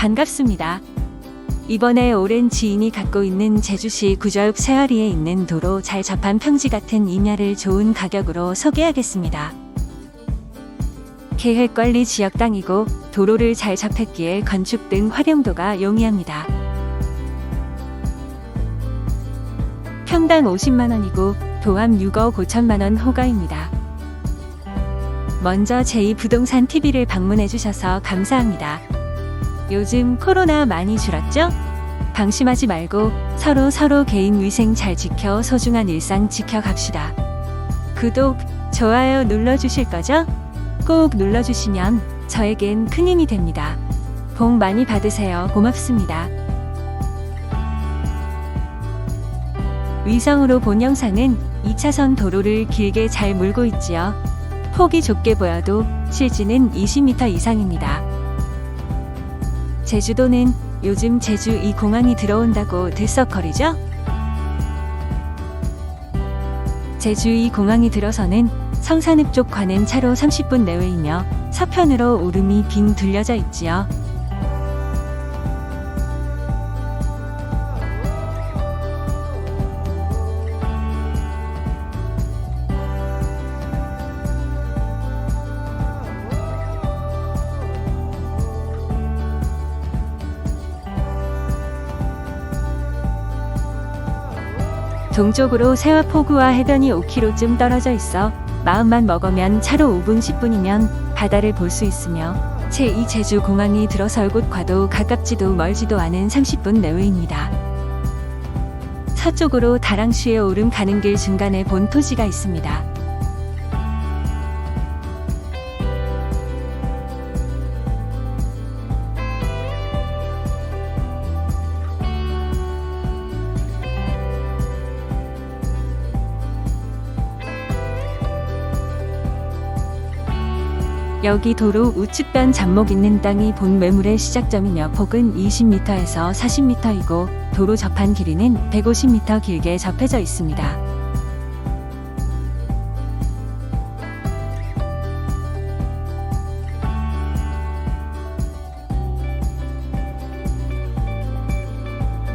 반갑습니다. 이번에 오랜 지인이 갖고 있는 제주시 구저읍 세아리에 있는 도로 잘 접한 평지 같은 임야를 좋은 가격으로 소개하겠습니다. 계획관리 지역 땅이고 도로를 잘 접했기에 건축 등 활용도가 용이합니다. 평당 50만 원이고 도합 6억 5천만 원 호가입니다. 먼저 제2부동산 TV를 방문해 주셔서 감사합니다. 요즘 코로나 많이 줄었죠? 방심하지 말고 서로 서로 개인 위생 잘 지켜 소중한 일상 지켜갑시다. 구독, 좋아요 눌러주실 거죠? 꼭 눌러주시면 저에겐 큰 힘이 됩니다. 복 많이 받으세요. 고맙습니다. 위성으로 본 영상은 2차선 도로를 길게 잘 물고 있지요. 폭이 좁게 보여도 실지는 20m 이상입니다. 제주도는 요즘 제주 이 공항이 들어온다고 들썩거리죠? 제주 이 공항이 들어서는 성산읍 쪽 관은 차로 30분 내외이며 서편으로 오름이 빙 둘려져 있지요. 동쪽으로 세화포구와 해변이 5km쯤 떨어져 있어 마음만 먹으면 차로 5분 10분이면 바다를 볼 수 있으며 제2 제주 공항이 들어설 곳과도 가깝지도 멀지도 않은 30분 내외입니다. 서쪽으로 다랑시에 오름 가는 길 중간에 본 토지가 있습니다. 여기 도로 우측변 잡목 있는 땅이 본 매물의 시작점이며 폭은 20m에서 40m이고 도로 접한 길이는 150m 길게 접해져 있습니다.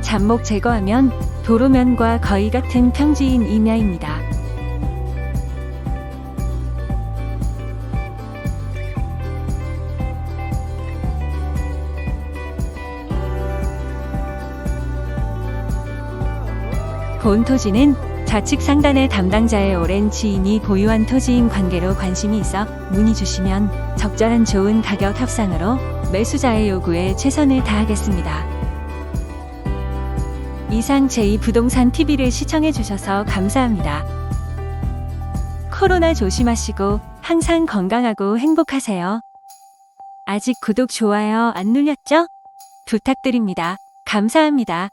잡목 제거하면 도로면과 거의 같은 평지인 임야입니다. 본 토지는 좌측 상단의 담당자의 오랜 지인이 보유한 토지인 관계로 관심이 있어 문의 주시면 적절한 좋은 가격 협상으로 매수자의 요구에 최선을 다하겠습니다. 이상 제2부동산 TV를 시청해 주셔서 감사합니다. 코로나 조심하시고 항상 건강하고 행복하세요. 아직 구독, 좋아요 안 눌렸죠? 부탁드립니다. 감사합니다.